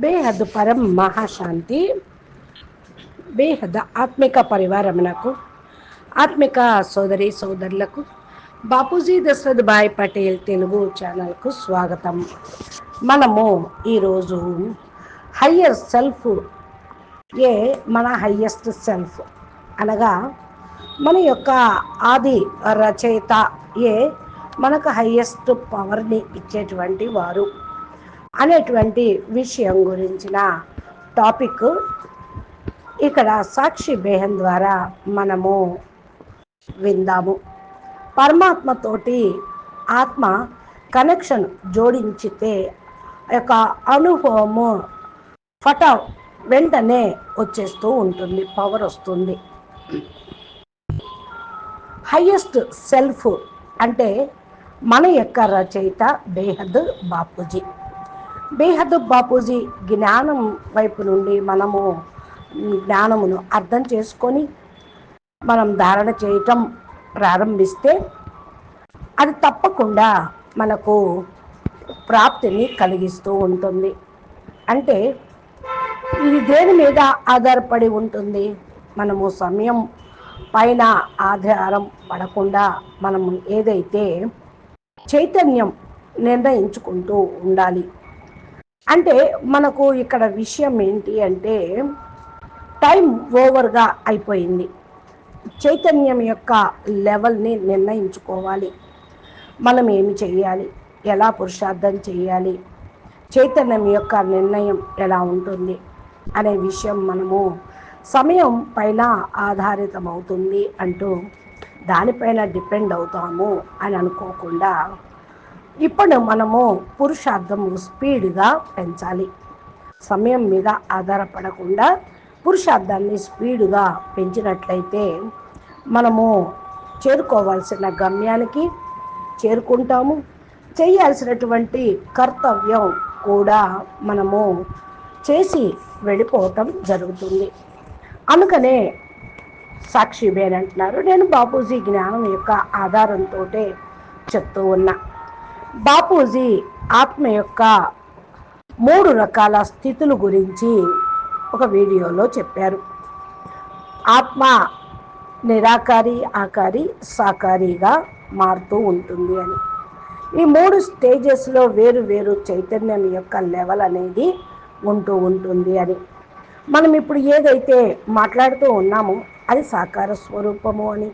బేహద్ పరం మహాశాంతి. బేహద్ ఆత్మిక పరివారమునకు ఆత్మిక సోదరి సోదరులకు బాపూజీ దశరథ్ భాయ్ పటేల్ తెలుగు ఛానల్కు స్వాగతం. మనము ఈరోజు హయ్యర్ సెల్ఫ్ ఏ మన హయ్యెస్ట్ సెల్ఫ్ అనగా మన యొక్క ఆది రచయిత ఏ మనకు హయ్యెస్ట్ పవర్ని ఇచ్చేటువంటి వారు. అనేటువంటి విషయం గురించిన టాపిక్ ఇక్కడ సాక్షి బేహన్ ద్వారా మనము విందాము. పరమాత్మతోటి ఆత్మ కనెక్షన్ జోడించితే యొక్క అనుభవము ఫట వెంటనే వచ్చేస్తూ ఉంటుంది పవర్ వస్తుంది. హయ్యెస్ట్ సెల్ఫ్ అంటే మన యొక్క రచయిత బేహద్ బాపూజీ. బేహద్ బాపూజీ జ్ఞానం వైపు నుండి మనము జ్ఞానమును అర్థం చేసుకొని మనం ధారణ చేయటం ప్రారంభిస్తే అది తప్పకుండా మనకు ప్రాప్తిని కలిగిస్తూ ఉంటుంది. అంటే ఇది దేని మీద ఆధారపడి ఉంటుంది? మనము సమయం పైన ఆధారం పడకుండా మనము ఏదైతే చైతన్యం నిర్ణయించుకుంటూ ఉండాలి. అంటే మనకు ఇక్కడ విషయం ఏంటి అంటే టైం ఓవర్గా అయిపోయింది. చైతన్యం యొక్క లెవెల్ని నిర్ణయించుకోవాలి. మనం ఏమి చేయాలి ఎలా పురుషార్థం చేయాలి చైతన్యం యొక్క నిర్ణయం ఎలా ఉంటుంది? అనే విషయం మనము సమయం పైన ఆధారితమవుతుంది అంటూ దానిపైన డిపెండ్ అవుతాము అని అనుకోకుండా ఇప్పుడు మనము పురుషార్థము స్పీడ్గా పెంచాలి. సమయం మీద ఆధారపడకుండా పురుషార్థాన్ని స్పీడ్గా పెంచినట్లయితే మనము చేరుకోవాల్సిన గమ్యానికి చేరుకుంటాము. చేయాల్సినటువంటి కర్తవ్యం కూడా మనము చేసి వెళ్ళిపోవటం జరుగుతుంది. అందుకనే సాక్షి బేన్ అంటున్నారు. నేను బాపూజీ జ్ఞానం యొక్క ఆధారంతో చెప్తూ ఉన్నా. బాపూజీ ఆత్మ యొక్క మూడు రకాల స్థితుల గురించి ఒక వీడియోలో చెప్పారు. ఆత్మ నిరాకారి ఆకారి సాకారిగా మారుతూ ఉంటుంది అని. ఈ మూడు స్టేజెస్లో వేరు వేరు చైతన్యం యొక్క లెవెల్ అనేది ఉంటూ ఉంటుంది అని. మనం ఇప్పుడు ఏదైతే మాట్లాడుతూ ఉన్నామో అది సాకార స్వరూపము అని.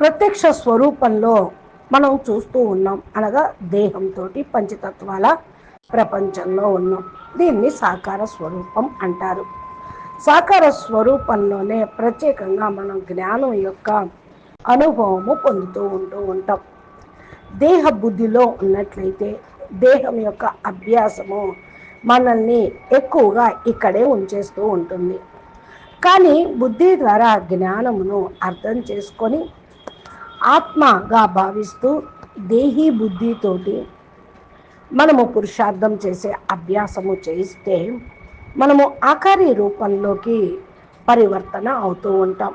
ప్రత్యక్ష స్వరూపంలో మనం చూస్తూ ఉన్నాం. అనగా దేహంతో పంచతత్వాల ప్రపంచంలో ఉన్నాం. దీన్ని సాకార స్వరూపం అంటారు. సాకార స్వరూపంలోనే ప్రత్యేకంగా మనం జ్ఞానం యొక్క అనుభవము పొందుతూ ఉంటూ ఉంటాం. దేహ బుద్ధిలో ఉన్నట్లయితే దేహం యొక్క అభ్యాసము మనల్ని ఎక్కువగా ఇక్కడే ఉంచేస్తూ ఉంటుంది. కానీ బుద్ధి ద్వారా జ్ఞానమును అర్థం చేసుకొని ఆత్మగా భావిస్తూ దేహీ బుద్ధితోటి మనము పురుషార్థం చేసే అభ్యాసము చేయిస్తే మనము ఆకారి రూపంలోకి పరివర్తన అవుతూ ఉంటాం.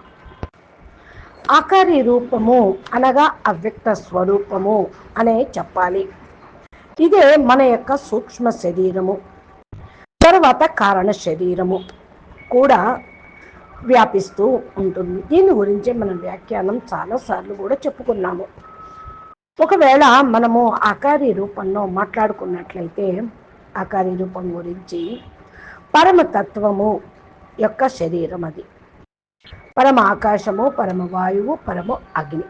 ఆకారి రూపము అనగా అవ్యక్త స్వరూపము అనే చెప్పాలి. ఇదే మన యొక్క సూక్ష్మ శరీరము తర్వాత కారణ శరీరము కూడా వ్యాపిస్తూ ఉంటుంది. దీని గురించి మనం వ్యాఖ్యానం చాలాసార్లు కూడా చెప్పుకున్నాము. ఒకవేళ మనము ఆకారి రూపంలో మాట్లాడుకున్నట్లయితే ఆకారి రూపం గురించి పరమతత్వము యొక్క శరీరం అది. పరమ ఆకాశము పరమ వాయువు పరమ అగ్ని.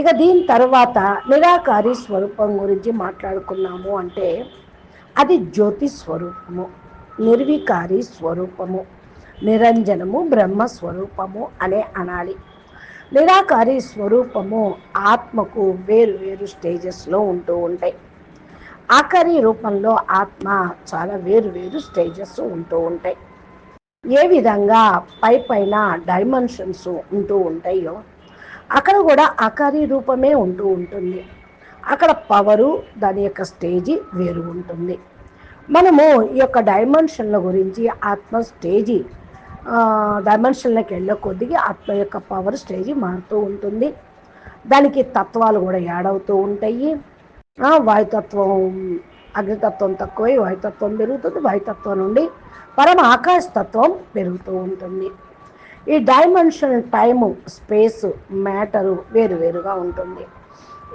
ఇక దీని తర్వాత నిరాకారి స్వరూపం గురించి మాట్లాడుకున్నాము అంటే అది జ్యోతి స్వరూపము నిర్వికారి స్వరూపము. నిరంజనము బ్రహ్మ స్వరూపము అనే అనాలి. నిరాకారి స్వరూపము ఆత్మకు వేరు వేరు స్టేజెస్లో ఉంటూ ఉంటాయి. ఆకారి రూపంలో ఆత్మ చాలా వేరు వేరు స్టేజెస్ ఉంటూ ఉంటాయి. ఏ విధంగా పై పైన డైమెన్షన్స్ ఉంటూ ఉంటాయో అక్కడ కూడా ఆకారి రూపమే ఉంటూ ఉంటుంది. అక్కడ పవరు దాని యొక్క స్టేజీ వేరు ఉంటుంది. మనము ఈ యొక్క డైమెన్షన్ల గురించి ఆత్మ స్టేజీ డైమెన్షన్లోకి వెళ్ళే కొద్దిగా ఆత్మ యొక్క పవర్ స్టేజ్ మారుతూ ఉంటుంది. దానికి తత్వాలు కూడా యాడ్ అవుతూ ఉంటాయి. వాయుతత్వం అగ్నితత్వం తక్కువై వాయుతత్వం పెరుగుతుంది. వాయుతత్వం నుండి పరమ ఆకాశ తత్వం పెరుగుతూ ఉంటుంది. ఈ డైమెన్షన్ టైము స్పేస్ మ్యాటరు వేరువేరుగా ఉంటుంది.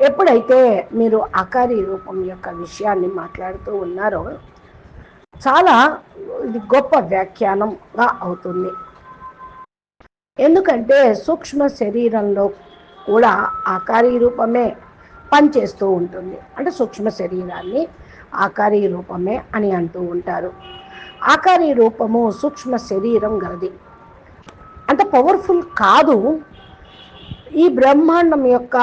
ఎప్పుడైతే మీరు అకారి రూపం యొక్క విషయాన్ని మాట్లాడుతూ ఉన్నారో చాలా ఇది గొప్ప వ్యాఖ్యానంగా అవుతుంది. ఎందుకంటే సూక్ష్మ శరీరంలో కూడా ఆకారీ రూపమే పనిచేస్తూ ఉంటుంది. అంటే సూక్ష్మ శరీరాన్ని ఆకారీ రూపమే అని అంటూ ఉంటారు. ఆకారీ రూపము సూక్ష్మ శరీరం గలది. అంత పవర్ఫుల్ కాదు. ఈ బ్రహ్మాండం యొక్క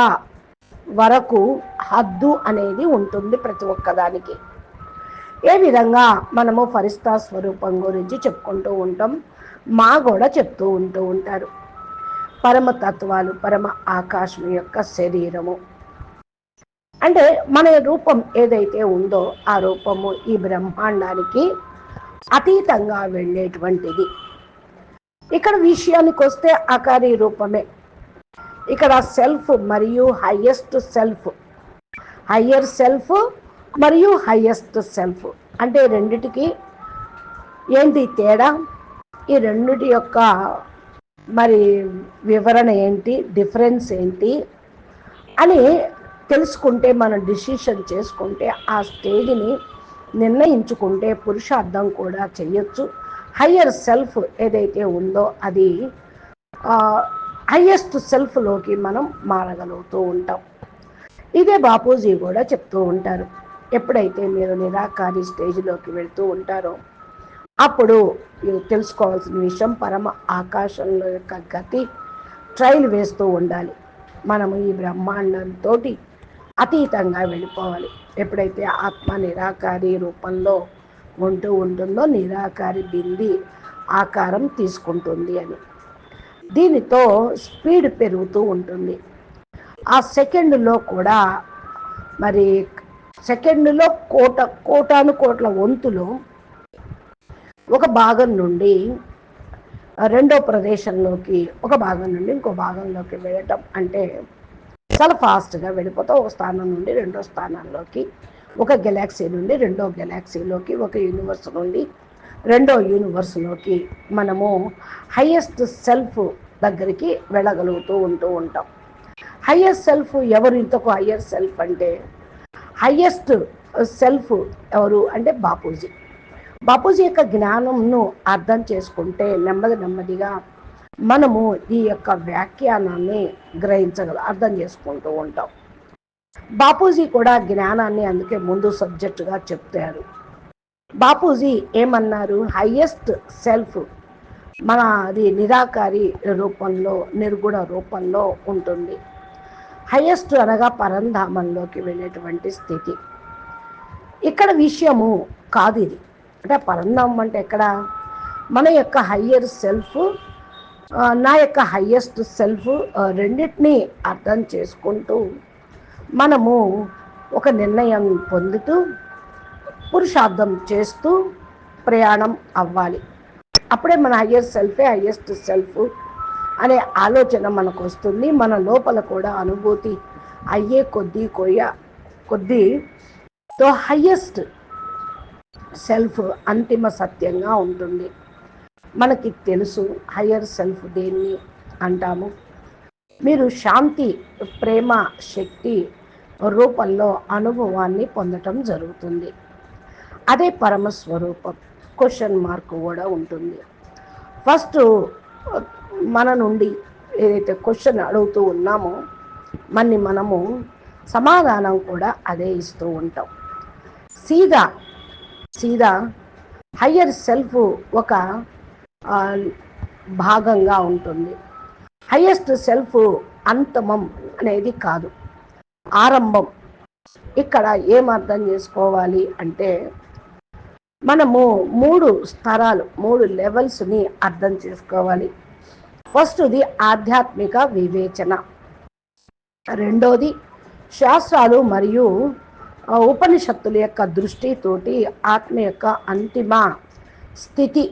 వరకు హద్దు అనేది ఉంటుంది ప్రతి ఒక్కదానికి. ఏ విధంగా మనము ఫరిస్తా స్వరూపం గురించి చెప్పుకుంటూ ఉంటాం? మా కూడా చెప్తూ ఉంటూ ఉంటారు. పరమ తత్వాలు పరమ ఆకాశం యొక్క శరీరము. అంటే మన రూపం ఏదైతే ఉందో ఆ రూపము ఈ బ్రహ్మాండానికి అతీతంగా వెళ్ళేటువంటిది. ఇక్కడ విషయానికి వస్తే అకారి రూపమే. ఇక్కడ సెల్ఫ్ మరియు హయ్యెస్ట్ సెల్ఫ్. హయ్యర్ సెల్ఫ్ మరియు హయ్యెస్ట్ సెల్ఫ్ అంటే రెండిటికి ఏంటి తేడా? ఈ రెండిటి యొక్క మరి వివరణ ఏంటి? డిఫరెన్స్ ఏంటి? అని తెలుసుకుంటే మనం డిసిషన్ చేసుకుంటే ఆ స్టేజ్ని నిర్ణయించుకుంటే పురుషార్థం కూడా చేయొచ్చు. హయ్యర్ సెల్ఫ్ ఏదైతే ఉందో అది హయ్యెస్ట్ సెల్ఫ్లోకి మనం మారగలుగుతూ ఉంటాం. ఇదే బాపూజీ కూడా చెప్తూ ఉంటారు. ఎప్పుడైతే మీరు నిరాకారి స్టేజ్లోకి వెళ్తూ ఉంటారో అప్పుడు మీరు తెలుసుకోవాల్సిన విషయం పరమ ఆకాశంలో యొక్క గతి ట్రైల్ వేస్తూ ఉండాలి. మనము ఈ బ్రహ్మాండంతో అతీతంగా వెళ్ళిపోవాలి. ఎప్పుడైతే ఆత్మ నిరాకారి రూపంలో ఉంటూ ఉంటుందో నిరాకారి బింది ఆకారం తీసుకుంటుంది అని. దీనితో స్పీడ్ పెరుగుతూ ఉంటుంది. ఆ సెకండ్లో కూడా మరి సెకండ్లో కోట కోటాను కోట్ల వంతులు ఒక భాగం నుండి రెండో ప్రదేశంలోకి ఒక భాగం నుండి ఇంకో భాగంలోకి వెళ్ళటం అంటే చాలా ఫాస్ట్గా వెళ్ళిపోతాం ఒక స్థానం నుండి రెండో స్థానాల్లోకి ఒక గెలాక్సీ నుండి రెండో గెలాక్సీలోకి ఒక యూనివర్స్ నుండి రెండో యూనివర్స్లోకి మనము హయ్యెస్ట్ సెల్ఫ్ దగ్గరికి వెళ్ళగలుగుతూ ఉంటూ ఉంటాం. హయ్యెస్ట్ సెల్ఫ్ ఎవరు ఇంతకు హయ్యర్ సెల్ఫ్ అంటే హయ్యెస్ట్ సెల్ఫ్ ఎవరు అంటే బాపూజీ. బాపూజీ యొక్క జ్ఞానంను అర్థం చేసుకుంటే నెమ్మది నెమ్మదిగా మనము ఈ యొక్క వ్యాఖ్యానాన్ని గ్రహించగల అర్థం చేసుకుంటూ ఉంటాం. బాపూజీ కూడా జ్ఞానాన్ని అందుకే ముందు సబ్జెక్టుగా చెప్తారు. బాపూజీ ఏమన్నారు? హయ్యెస్ట్ సెల్ఫ్ మన అది నిరాకారి రూపంలో నిర్గుణ రూపంలో ఉంటుంది. హయ్యెస్ట్ అనగా పరంధామంలోకి వెళ్ళేటువంటి స్థితి. ఇక్కడ విషయము కాదు ఇది. అంటే పరంధామం అంటే ఎక్కడ? మన యొక్క హయ్యర్ సెల్ఫ్ నా యొక్క హయ్యెస్ట్ సెల్ఫ్ రెండింటినీ అర్థం చేసుకుంటూ మనము ఒక నిర్ణయం పొందుతూ పురుషార్థం చేస్తూ ప్రయాణం అవ్వాలి. అప్పుడే మన హయ్యర్ సెల్ఫే హయ్యెస్ట్ సెల్ఫ్ అనే ఆలోచన మనకు వస్తుంది. మన లోపల కూడా అనుభూతి అయ్యే కొద్దీ కొయ్య కొద్దీ తో హయ్యెస్ట్ సెల్ఫ్ అంతిమ సత్యంగా ఉంటుంది. మనకి తెలుసు హయ్యర్ సెల్ఫ్ దేన్ని అంటాము. మీరు శాంతి ప్రేమ శక్తి రూపంలో అనుభవాన్ని పొందటం జరుగుతుంది. అదే పరమస్వరూపం క్వశ్చన్ మార్క్ కూడా ఉంటుంది. ఫస్ట్ మన నుండి ఏదైతే క్వశ్చన్ అడుగుతూ ఉన్నామో మన్ని మనము సమాధానం కూడా అదే ఇస్తూ ఉంటాం. సీదా సీదా హయ్యర్ సెల్ఫ్ ఒక భాగంగా ఉంటుంది. హయ్యెస్ట్ సెల్ఫ్ అంతమం అనేది కాదు. ఆరంభం. ఇక్కడ ఏం అర్థం చేసుకోవాలి అంటే మనము మూడు స్థరాలు మూడు లెవెల్స్ని అర్థం చేసుకోవాలి. ఫస్ట్ది ఆధ్యాత్మిక వివేచన. రెండోది శాస్త్రాలు మరియు ఉపనిషత్తుల యొక్క దృష్టితోటి ఆత్మ యొక్క అంతిమ స్థితి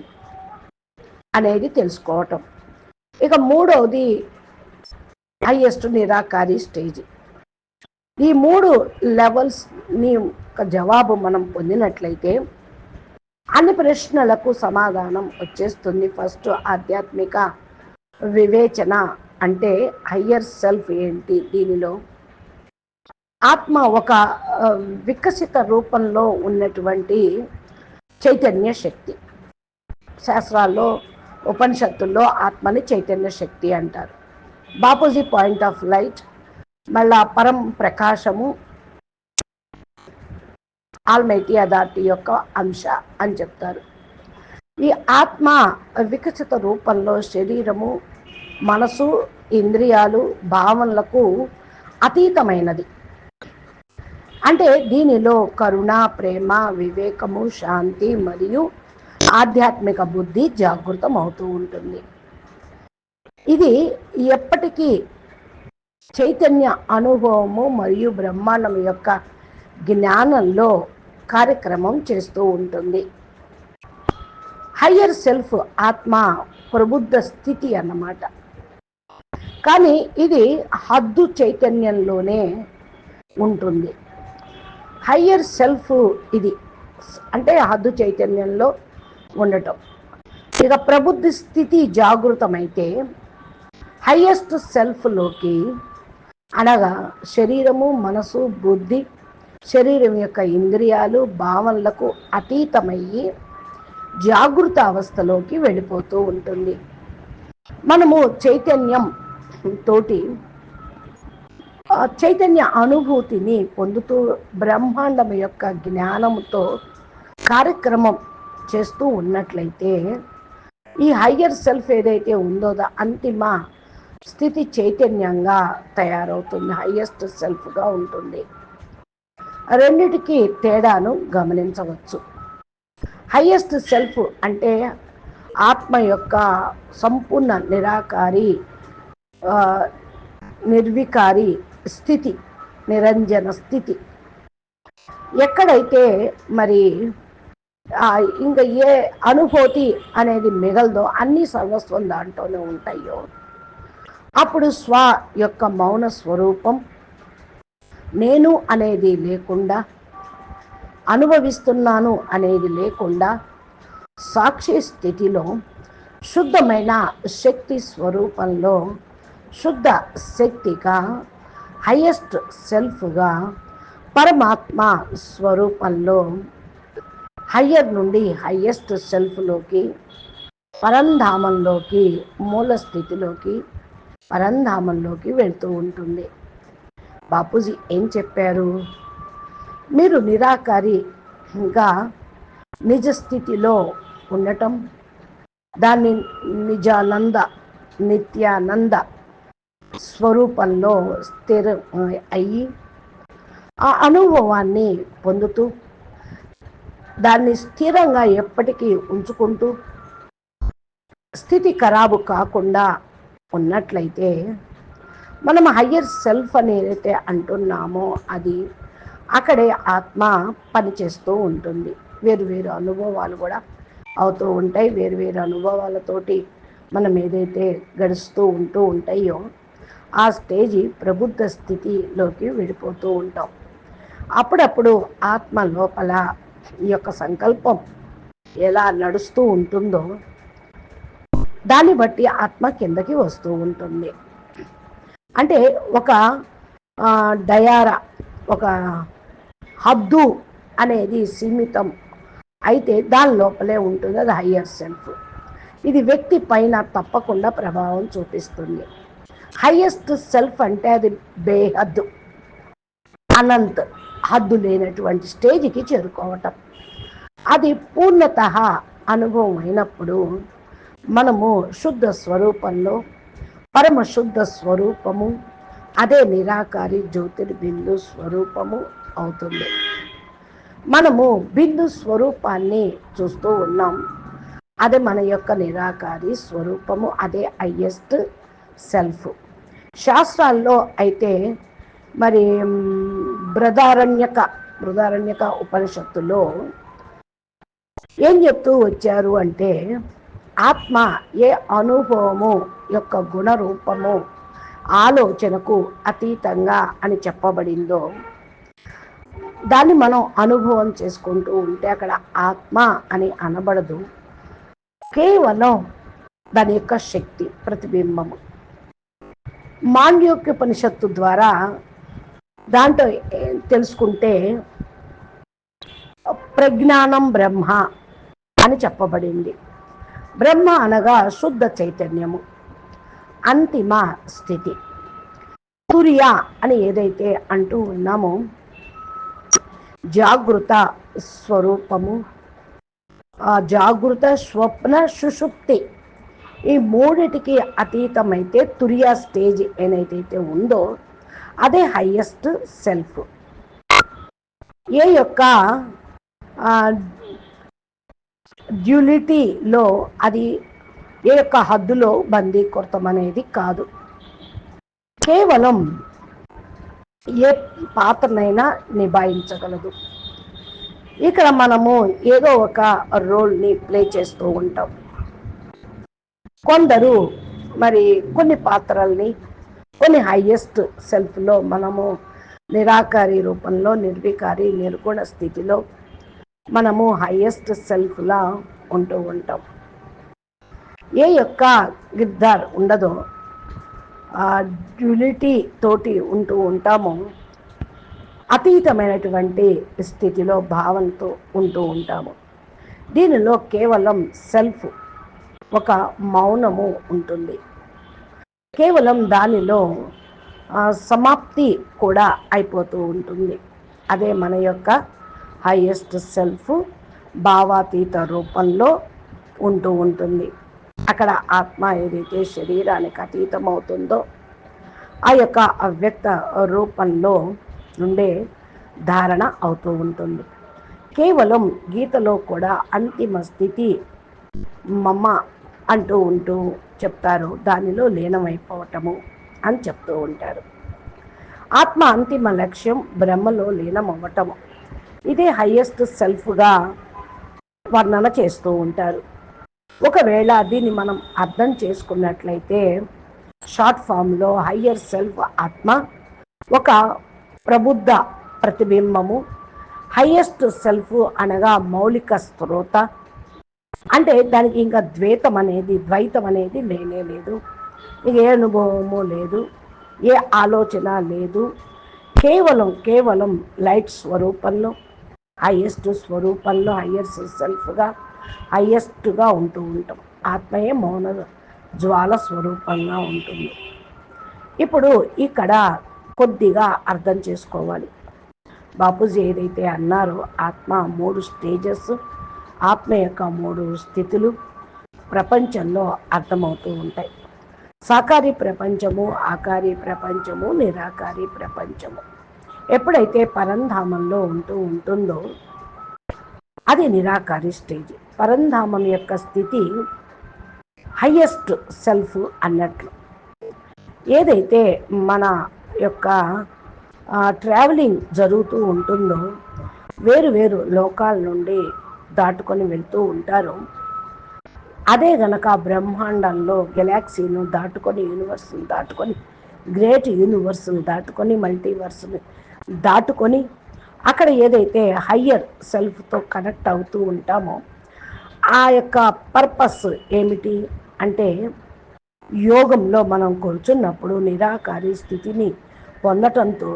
అనేది తెలుసుకోవటం. ఇక మూడవది హైయెస్ట్ నిరాకారి స్టేజ్ ఈ మూడు లెవెల్స్ని ఒక జవాబు మనం పొందినట్లయితే అన్ని ప్రశ్నలకు సమాధానం వచ్చేస్తుంది. ఫస్ట్ ఆధ్యాత్మిక వివేచన అంటే హయ్యర్ సెల్ఫ్ ఏంటి దీనిలో? ఆత్మ ఒక వికసిత రూపంలో ఉన్నటువంటి చైతన్య శక్తి. శాస్త్రాల్లో ఉపనిషత్తుల్లో ఆత్మని చైతన్య శక్తి అంటారు. బాపూజీ పాయింట్ ఆఫ్ లైట్ మళ్ళా పరం ప్రకాశము ఆల్మైటీ అథారిటీ యొక్క అంశ అని చెప్తారు. ఈ ఆత్మ వికసిత రూపంలో శరీరము మనసు ఇంద్రియాలు భావనలకు అతీతమైనది. అంటే దీనిలో కరుణ ప్రేమ వివేకము శాంతి మరియు ఆధ్యాత్మిక బుద్ధి జాగృతం అవుతూ ఉంటుంది. ఇది ఎప్పటికీ చైతన్య అనుభవము మరియు బ్రహ్మాండం యొక్క జ్ఞానంలో కార్యక్రమం చేస్తూ ఉంటుంది. హయ్యర్ సెల్ఫ్ ఆత్మ ప్రబుద్ధ స్థితి అన్నమాట. కానీ ఇది హద్దు చైతన్యంలోనే ఉంటుంది. హయ్యర్ సెల్ఫ్ ఇది అంటే హద్దు చైతన్యంలో ఉండటం. ఇక ప్రబుద్ధి స్థితి జాగృతమైతే హయ్యెస్ట్ సెల్ఫ్లోకి అనగా శరీరము మనసు బుద్ధి శరీరం యొక్క ఇంద్రియాలు భావనలకు అతీతమయ్యి జాగృత అవస్థలోకి వెళ్ళిపోతూ ఉంటుంది. మనము చైతన్యం తోటి చైతన్య అనుభూతిని పొందుతూ బ్రహ్మాండం యొక్క జ్ఞానంతో కార్యక్రమం చేస్తూ ఉన్నట్లయితే ఈ హయ్యర్ సెల్ఫ్ ఏదైతే ఉందో అంతిమ స్థితి చైతన్యంగా తయారవుతుంది హయ్యెస్ట్ సెల్ఫ్గా ఉంటుంది. రెండిటికి తేడాను గమనించవచ్చు. హయ్యెస్ట్ సెల్ఫ్ అంటే ఆత్మ యొక్క సంపూర్ణ నిరాకారి నిర్వికారి స్థితి నిరంజన స్థితి. ఎక్కడైతే మరి ఇంకా ఏ అనుభూతి అనేది మిగలదో అన్ని సర్వస్వం దాంట్లోనే ఉంటాయో అప్పుడు స్వ యొక్క మౌన స్వరూపం నేను అనేది లేకుండా అనుభవిస్తున్నాను అనేది లేకుండా సాక్షి స్థితిలో శుద్ధమైన శక్తి స్వరూపంలో శుద్ధ శక్తిగా హయ్యెస్ట్ సెల్ఫ్గా పరమాత్మ స్వరూపంలో హయ్యర్ నుండి హయ్యెస్ట్ సెల్ఫ్లోకి పరంధామంలోకి మూల స్థితిలోకి పరంధామంలోకి వెళ్తూ ఉంటుంది. బాపూజీ ఏం చెప్పారు? మీరు నిరాకారిగా నిజ స్థితిలో ఉండటం దాన్ని నిజానంద నిత్యానంద స్వరూపంలో స్థిర అయ్యి ఆ అనుభవాన్ని పొందుతూ దాన్ని స్థిరంగా ఎప్పటికీ ఉంచుకుంటూ స్థితి ఖరాబు కాకుండా ఉన్నట్లయితే మనం హయ్యర్ సెల్ఫ్ అనేది అంటున్నామో అది అక్కడే ఆత్మ పనిచేస్తూ ఉంటుంది. వేరు వేరు అనుభవాలు కూడా అవుతూ ఉంటాయి. వేరు వేరు అనుభవాలతోటి మనం ఏదైతే గడుస్తూ ఉంటూ ఉంటాయో ఆ స్టేజి ప్రబుద్ధ స్థితిలోకి వెళ్ళిపోతూ ఉంటాం. అప్పుడప్పుడు ఆత్మ లోపల ఈ యొక్క సంకల్పం ఎలా నడుస్తూ ఉంటుందో దాన్ని బట్టి ఆత్మ కిందకి వస్తూ ఉంటుంది. అంటే ఒక డయారా ఒక హద్దు అనేది సీమితం. అయితే దాని లోపలే ఉంటుంది అది హయ్యర్ సెల్ఫ్ ఇది వ్యక్తి పైన తప్పకుండా ప్రభావం చూపిస్తుంది. హయ్యెస్ట్ సెల్ఫ్ అంటే అది బేహద్దు. అనంత్ హద్దు లేనటువంటి స్టేజ్కి చేరుకోవటం. అది పూర్ణత అనుభవం అయినప్పుడు మనము శుద్ధ స్వరూపంలో పరమ శుద్ధ స్వరూపము అదే నిరాకారి జ్యోతిర్బిందు స్వరూపము అవుతుంది. మనము బిందు స్వరూపాన్ని చూస్తూ ఉన్నాం. అదే మన యొక్క నిరాకారి స్వరూపము అదే హయ్యెస్ట్ సెల్ఫ్ శాస్త్రాల్లో అయితే మరి బృదారణ్యక బృదారణ్యక ఉపనిషత్తులో ఏం చెప్తూ వచ్చారు అంటే ఆత్మ ఏ అనుభవము యొక్క గుణరూపము ఆలోచనకు అతీతంగా అని చెప్పబడిందో దాన్ని మనం అనుభవం చేసుకుంటూ ఉంటే అక్కడ ఆత్మ అని అనబడదు. కేవలం దాని యొక్క శక్తి ప్రతిబింబము. మాండ్యోక్యోపనిషత్తు ద్వారా దాంట్లో తెలుసుకుంటే ప్రజ్ఞానం బ్రహ్మ అని చెప్పబడింది. బ్రహ్మ అనగా శుద్ధ చైతన్యము అంతిమ స్థితి. సూర్య అని ఏదైతే అంటూ ఉన్నామో జాగృత స్వరూపము. ఆ జాగృత స్వప్న సుషుప్తి ఈ మూడిటికి అతీతమైతే తురియా స్టేజ్ ఏదైతే ఉందో అదే హయ్యెస్ట్ సెల్ఫ్. ఏ యొక్క డ్యూలిటీలో అది ఏ యొక్క హద్దులో బందీకృతం అనేది కాదు. కేవలం ఏ పాత్రనైనా నిభాయించగలదు. ఇక్కడ మనము ఏదో ఒక రోల్ని ప్లే చేస్తూ ఉంటాం. కొందరు మరి కొన్ని పాత్రల్ని కొన్ని హయ్యెస్ట్ సెల్ఫ్లో మనము నిరాకారి రూపంలో నిర్వికారి నిర్గుణ స్థితిలో మనము హయ్యెస్ట్ సెల్ఫ్లా ఉంటూ ఉంటాం. ఏ యొక్క గిద్దార్ ఉండదో డ్యూలిటీ తోటి ఉంటూ ఉంటామో. అతీతమైనటువంటి స్థితిలో భావంతో ఉంటూ ఉంటాము. దీనిలో కేవలం సెల్ఫ్ ఒక మౌనము ఉంటుంది. కేవలం దానిలో సమాప్తి కూడా అయిపోతూ ఉంటుంది. అదే మన యొక్క హైయెస్ట్ సెల్ఫ్ భావాతీత రూపంలో ఉంటూ ఉంటుంది. అక్కడ ఆత్మ ఏదైతే శరీరానికి అతీతం అవుతుందో ఆ యొక్క అవ్యక్త రూపంలో నుండే ధారణ అవుతూ ఉంటుంది. కేవలం గీతలో కూడా అంతిమ స్థితి మమ్మ అంటూ ఉంటూ చెప్తారు. దానిలో లీనమైపోవటము అని చెప్తూ ఉంటారు. ఆత్మ అంతిమ లక్ష్యం బ్రహ్మలో లీనమవ్వటము. ఇదే హయ్యెస్ట్ సెల్ఫ్గా వర్ణన చేస్తూ ఉంటారు. ఒకవేళ దీన్ని మనం అర్థం చేసుకున్నట్లయితే షార్ట్ ఫామ్లో హయ్యర్ సెల్ఫ్ ఆత్మ ఒక ప్రబుద్ధ ప్రతిబింబము హయ్యెస్ట్ సెల్ఫ్ అనగా మౌలిక స్త్రోత అంటే దానికి ఇంకా ద్వైతం అనేది ద్వైతం అనేది లేనే లేదు. ఏ అనుభవము లేదు ఏ ఆలోచన లేదు. కేవలం కేవలం లైట్ స్వరూపంలో హయ్యెస్ట్ స్వరూపంలో హయ్యెస్ట్ సెల్ఫ్గా హయ్యెస్ట్గా ఉంటూ ఉంటాం. ఆత్మయే మౌన జ్వాల స్వరూపంగా ఉంటుంది. ఇప్పుడు ఇక్కడ కొద్దిగా అర్థం చేసుకోవాలి. బాపూజీ ఏదైతే అన్నారో ఆత్మ మూడు స్టేజెస్ ఆత్మ యొక్క మూడు స్థితులు ప్రపంచంలో అర్థమవుతూ ఉంటాయి. సాకారి ప్రపంచము ఆకారి ప్రపంచము నిరాకారి ప్రపంచము. ఎప్పుడైతే పరంధామంలో ఉంటూ ఉంటుందో అది నిరాకారి స్టేజ్. పరంధామం యొక్క స్థితి హయ్యెస్ట్ సెల్ఫ్ అన్నట్లు. ఏదైతే మన యొక్క ట్రావెలింగ్ జరుగుతూ ఉంటుందో వేరు వేరు లోకాల నుండి దాటుకొని వెళ్తూ ఉంటారు అదే గనక బ్రహ్మాండంలో గెలాక్సీను దాటుకొని యూనివర్స్ని దాటుకొని గ్రేట్ యూనివర్స్ని దాటుకొని మల్టీవర్స్ని దాటుకొని అక్కడ ఏదైతే హయ్యర్ సెల్ఫ్తో కనెక్ట్ అవుతూ ఉంటామో ఆ యొక్క పర్పస్ ఏమిటి అంటే యోగంలో మనం కూర్చున్నప్పుడు నిరాకారి స్థితిని పొందటంతో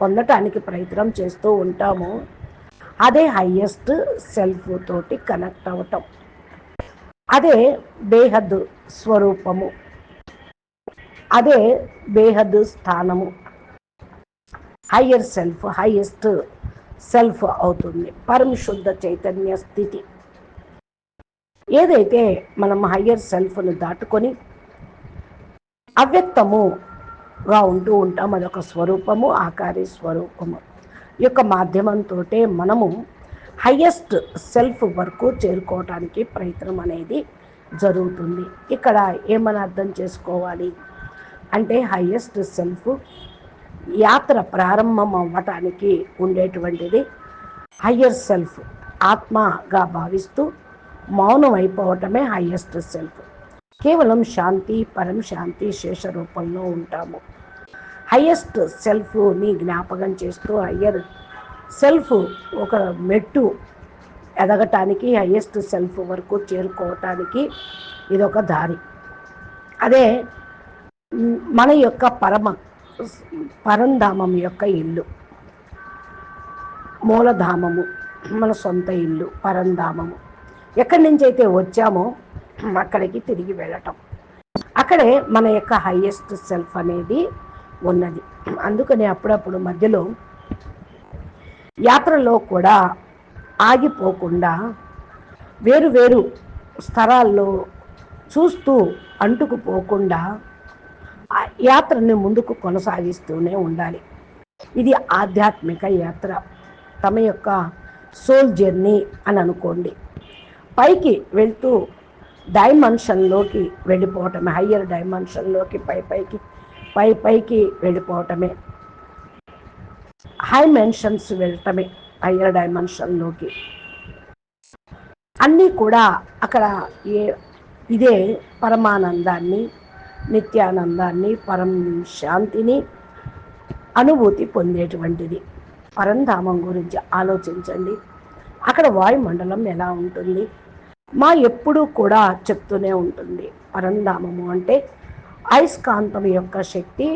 పొందటానికి ప్రయత్నం చేస్తూ ఉంటాము. అదే హయ్యెస్ట్ సెల్ఫ్ తోటి కనెక్ట్ అవ్వటం అదే బేహద్ స్వరూపము. అదే బేహద్ స్థానము. హయ్యర్ సెల్ఫ్ హయ్యెస్ట్ సెల్ఫ్ అవుతుంది. పరమశుద్ధ చైతన్య స్థితి. ఏదైతే మనం హయ్యర్ సెల్ఫ్ను దాటుకొని అవ్యక్తముగా ఉంటూ ఉంటాం అదొక స్వరూపము ఆకారి స్వరూపము యొక్క మాధ్యమంతో మనము హయ్యెస్ట్ సెల్ఫ్ వరకు చేరుకోవటానికి ప్రయత్నం అనేది జరుగుతుంది. ఇక్కడ ఏమని అర్థం చేసుకోవాలి అంటే హయ్యెస్ట్ సెల్ఫ్ యాత్ర ప్రారంభం అవ్వటానికి ఉండేటువంటిది హయ్యర్ సెల్ఫ్ ఆత్మగా భావిస్తూ మౌనం అయిపోవటమే హైయెస్ట్ సెల్ఫ్ కేవలం శాంతి పరం శాంతి శేష రూపంలో ఉంటాము. హయ్యెస్ట్ సెల్ఫ్ని జ్ఞాపకం చేస్తూ హయ్యర్ సెల్ఫ్ ఒక మెట్టు ఎదగటానికి హయ్యెస్ట్ సెల్ఫ్ వరకు చేరుకోవటానికి ఇదొక దారి. అదే మన యొక్క పరమ పరంధామం యొక్క ఇల్లు. మూలధామము మన సొంత ఇల్లు పరంధామము. ఎక్కడి నుంచి అయితే వచ్చామో అక్కడికి తిరిగి వెళ్ళటం. అక్కడే మన యొక్క హయ్యెస్ట్ సెల్ఫ్ అనేది ఉన్నది. అందుకని అప్పుడప్పుడు మధ్యలో యాత్రలో కూడా ఆగిపోకుండా వేరు వేరు స్థలాల్లో చూస్తూ అంటుకుపోకుండా యాత్రని ముందుకు కొనసాగిస్తూనే ఉండాలి. ఇది ఆధ్యాత్మిక యాత్ర. తమ యొక్క సోల్ జర్నీ అని అనుకోండి. పైకి వెళ్తూ డైమెన్షన్లోకి వెళ్ళిపోవటమే హయ్యర్ డైమెన్షన్లోకి పై పైకి పై పైకి వెళ్ళిపోవటమే. హై మెన్షన్స్ వెళ్ళటమే హయ్యర్ డైమెన్షన్లోకి. అన్నీ కూడా అక్కడ ఏ ఇదే పరమానందాన్ని నిత్యానందాన్ని పరం శాంతిని అనుభూతి పొందేటువంటిది. పరంధామం గురించి ఆలోచించండి. అక్కడ వాయుమండలం ఎలా ఉంటుంది? మా ఎప్పుడూ కూడా చెప్తూనే ఉంటుంది. పరంధామము అంటే అయస్కాంతం యొక్క శక్తి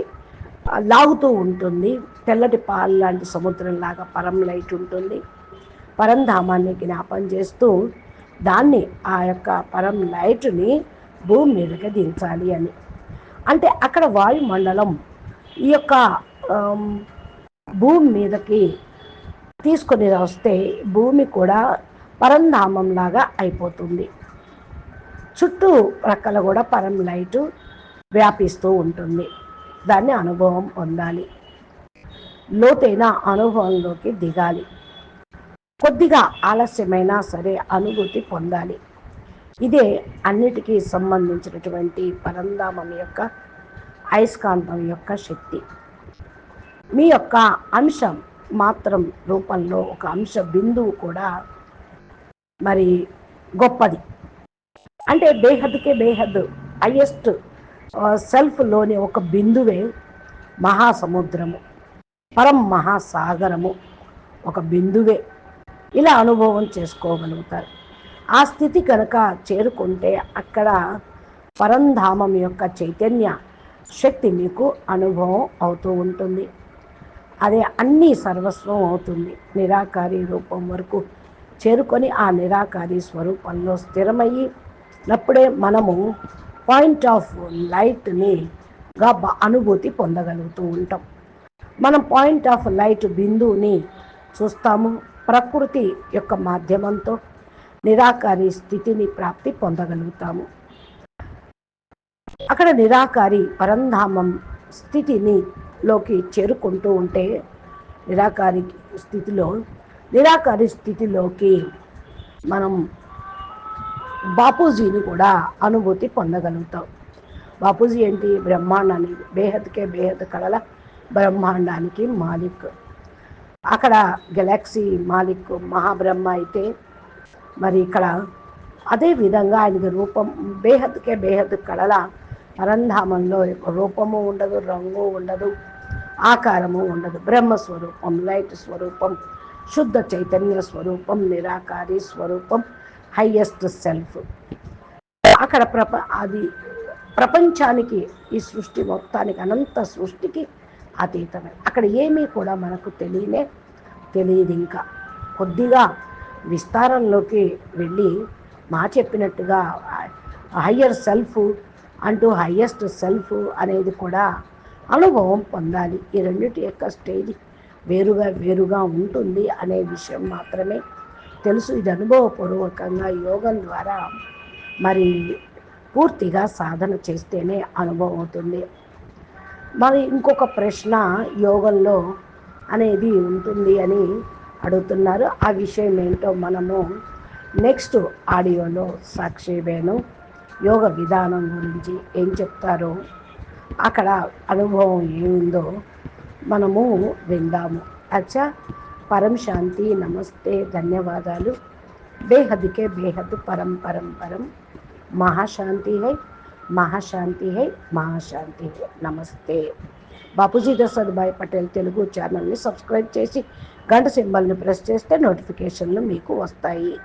లాగుతూ ఉంటుంది. తెల్లటి పాలు లాంటి సముద్రంలాగా పరం లైట్ ఉంటుంది. పరంధామాన్ని జ్ఞాపం చేస్తూ దాన్ని ఆ యొక్క పరం లైట్ని భూమి మీదకి దించాలి అని. అంటే అక్కడ వాయుమండలం ఈ యొక్క భూమి మీదకి తీసుకొని వస్తే భూమి కూడా పరంధామంలాగా అయిపోతుంది. చుట్టూ ప్రక్కల కూడా పరం లైటు వ్యాపిస్తూ ఉంటుంది. దాన్ని అనుభవం పొందాలి. లోతైన అనుభవంలోకి దిగాలి. కొద్దిగా ఆలస్యమైనా సరే అనుభూతి పొందాలి. ఇదే అన్నిటికీ సంబంధించినటువంటి పరంధామం యొక్క అయస్కాంతం యొక్క శక్తి. మీ యొక్క అంశం మాత్రం రూపంలో ఒక అంశ బిందువు కూడా మరి గొప్పది. అంటే బేహద్కే బేహద్ హయ్యెస్ట్ సెల్ఫ్లోని ఒక బిందువే మహాసముద్రము. పరం మహాసాగరము ఒక బిందువే. ఇలా అనుభవం చేసుకోగలుగుతారు. ఆ స్థితి కనుక చేరుకుంటే అక్కడ పరంధామం యొక్క చైతన్య శక్తి మీకు అనుభవం అవుతూ ఉంటుంది. అదే అన్నీ సర్వస్వం అవుతుంది. నిరాకారి రూపం వరకు చేరుకొని ఆ నిరాకారి స్వరూపంలో స్థిరమయ్యి అప్పుడే మనము పాయింట్ ఆఫ్ లైట్ని గా అనుభూతి పొందగలుగుతూ ఉంటాం. మనం పాయింట్ ఆఫ్ లైట్ బిందువుని చూస్తాము. ప్రకృతి యొక్క మాధ్యమంతో నిరాకారి స్థితిని ప్రాప్తి పొందగలుగుతాము. అక్కడ నిరాకారి పరంధామం స్థితిని లోకి చేరుకుంటూ ఉంటే నిరాకారి స్థితిలో నిరాకారి స్థితిలోకి మనం బాపూజీని కూడా అనుభూతి పొందగలుగుతాం. బాపూజీ ఏంటి? బ్రహ్మాండాన్ని బేహద్కే బేహద్ కళల బ్రహ్మాండానికి మాలిక్. అక్కడ గెలాక్సీ మాలిక్ మహాబ్రహ్మ అయితే మరి ఇక్కడ అదే విధంగా ఆయనకి రూపం బేహద్కే బేహద్ కళల పరంధామంలో రూపము ఉండదు రంగు ఉండదు ఆకారము ఉండదు బ్రహ్మస్వరూపం లైట్ స్వరూపం శుద్ధ చైతన్య స్వరూపం నిరాకారి స్వరూపం హయ్యెస్ట్ సెల్ఫ్ అక్కడ ప్రప అది ప్రపంచానికి ఈ సృష్టి మొత్తానికి అనంత సృష్టికి అతీతమే. అక్కడ ఏమీ కూడా మనకు తెలియనే తెలియదు ఇంకా. కొద్దిగా విస్తారంలోకి వెళ్ళి మా చెప్పినట్టుగా హయ్యర్ సెల్ఫ్ అంటూ హయ్యెస్ట్ సెల్ఫ్ అనేది కూడా అనుభవం పొందాలి. ఈ రెండింటి యొక్క స్టేజ్ వేరుగా వేరుగా ఉంటుంది అనే విషయం మాత్రమే తెలుసు. ఇది అనుభవపూర్వకంగా యోగం ద్వారా మరి పూర్తిగా సాధన చేస్తేనే అనుభవం అవుతుంది. మరి ఇంకొక ప్రశ్న యోగంలో అనేది ఉంటుంది అని అడుగుతున్నారు. ఆ విషయం ఏంటో మనము నెక్స్ట్ ఆడియోలో సాక్షి వేణు యోగ విధానం గురించి ఏం చెప్తారో అక్కడ అనుభవం ఏముందో మనము విందాము. అచ్చా పరం శాంతి నమస్తే ధన్యవాదాలు. బేహద్కే బేహద్ పరం పరం పరం. మహాశాంతి హై మహాశాంతి హై మహాశాంతి హై. నమస్తే. బాపూజీ దసద్భాయ్ పటేల్ తెలుగు ఛానల్ని సబ్స్క్రైబ్ చేసి గంట సింబల్ని ప్రెస్ చేస్తే నోటిఫికేషన్లు మీకు వస్తాయి.